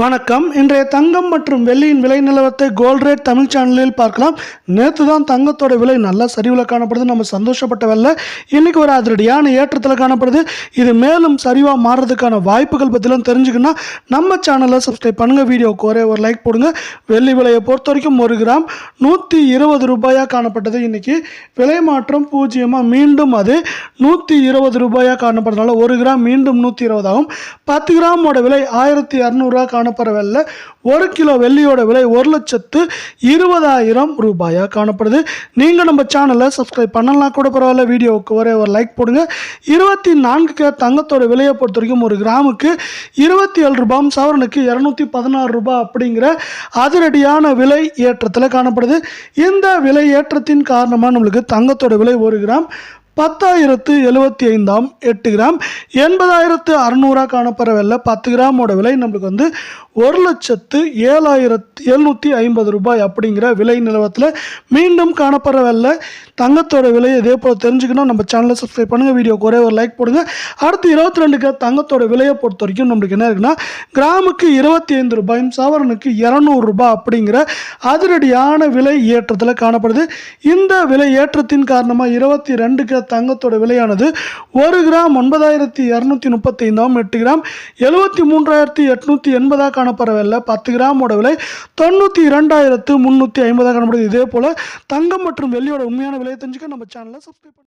வணக்கம். இன்றைய தங்கம் மற்றும் வெள்ளியின் விலை நிலவரத்தை கோல்ட் ரேட் தமிழ் சேனலில் பார்க்கலாம். நேற்று தான் தங்கத்தோட விலை நல்லா சரிவில் காணப்படுது. நம்ம சந்தோஷப்பட்ட வெள்ள இன்றைக்கி ஒரு அதிரடியான ஏற்றத்தில் காணப்படுது. இது மேலும் சரிவாக மாறுறதுக்கான வாய்ப்புகள் பற்றிலாம் தெரிஞ்சுக்கணும்னா நம்ம சேனலை சப்ஸ்கிரைப் பண்ணுங்கள் வீடியோவுக்கு ஒரே ஒரு லைக் போடுங்க. வெள்ளி விலையை பொறுத்த வரைக்கும் ஒரு கிராம் நூற்றி இருபது ரூபாயாக காணப்பட்டது இன்னைக்கு. விலை மாற்றம் பூஜ்ஜியமாக மீண்டும் அது நூற்றி இருபது ரூபாயாக காணப்படுறதுனால ஒரு கிராம் மீண்டும் நூற்றி இருபதாகும் பத்து கிராமோட விலை ஆயிரத்தி இரநூறுவா காணப்படவில்லை. ஒரு கிலோ வெள்ளியோட விலை ஒரு லட்சத்து இருபதாயிரம் ரூபாயாக காணப்படுது. நீங்கள் நம்ம சேனலை சப்ஸ்கிரைப் பண்ணலாம் கூட பரவாயில்ல. வீடியோவுக்கு ஒரே ஒரு லைக் போடுங்க. இருபத்தி நான்கு கே தங்கத்தோட விலையை பொறுத்த வரைக்கும் ஒரு கிராமுக்கு இருபத்தி ஏழு ரூபாயும் சவரனுக்கு இரநூத்தி பதினாறு ரூபாய் அப்படிங்கிற அதிரடியான விலை ஏற்றத்தில் காணப்படுது. இந்த விலை ஏற்றத்தின் காரணமாக நம்மளுக்கு தங்கத்தோட விலை ஒரு கிராம் பத்தாயிரத்து எழுபத்தி ஐந்தாம் எட்டு கிராம். எண்பதாயிரத்து அறநூறா காணப்படவில்லை பத்து கிராமோட விலை நம்மளுக்கு வந்து ஒரு லட்சத்து ஏழாயிரத்து எழுநூற்றி ஐம்பது ரூபாய் அப்படிங்கிற விலை நிலவரத்தில் மீண்டும் காணப்படவில்ல தங்கத்தோட விலை இதே போல் தெரிஞ்சுக்கணும். நம்ம சேனலை சப்ஸ்கிரைப் பண்ணுங்கள் வீடியோக்கு ஒரே ஒரு லைக் போடுங்க. அடுத்து இருபத்தி ரெண்டுக்கு தங்கத்தோட விலையை பொறுத்த வரைக்கும் நம்மளுக்கு என்ன இருக்குன்னா கிராமுக்கு இருபத்தி ஐந்து ரூபாயும் சவரனுக்கு இரநூறு ரூபாய் அப்படிங்கிற அதிரடியான விலை ஏற்றத்தில் காணப்படுது. இந்த விலை ஏற்றத்தின் காரணமாக இருபத்தி ரெண்டு தங்கத்தோட விலையானது ஒரு கிராம் ஒன்பதாயிரத்தி இரநூத்தி முப்பத்தைந்தாம் எட்டு கிராம் எழுபத்தி மூன்றாயிரத்தி எட்நூற்றி எண்பதாக காணப்படவில்லை. பத்து கிராமோட விலை தொண்ணூற்றி இரண்டாயிரத்து முந்நூற்றி ஐம்பதாக காணப்படுது. இதே போல் தங்கம் மற்றும் வெள்ளியோட உண்மையான விலையை தெரிஞ்சுக்க நம்ம சேனலை சப்ஸ்கிரைப்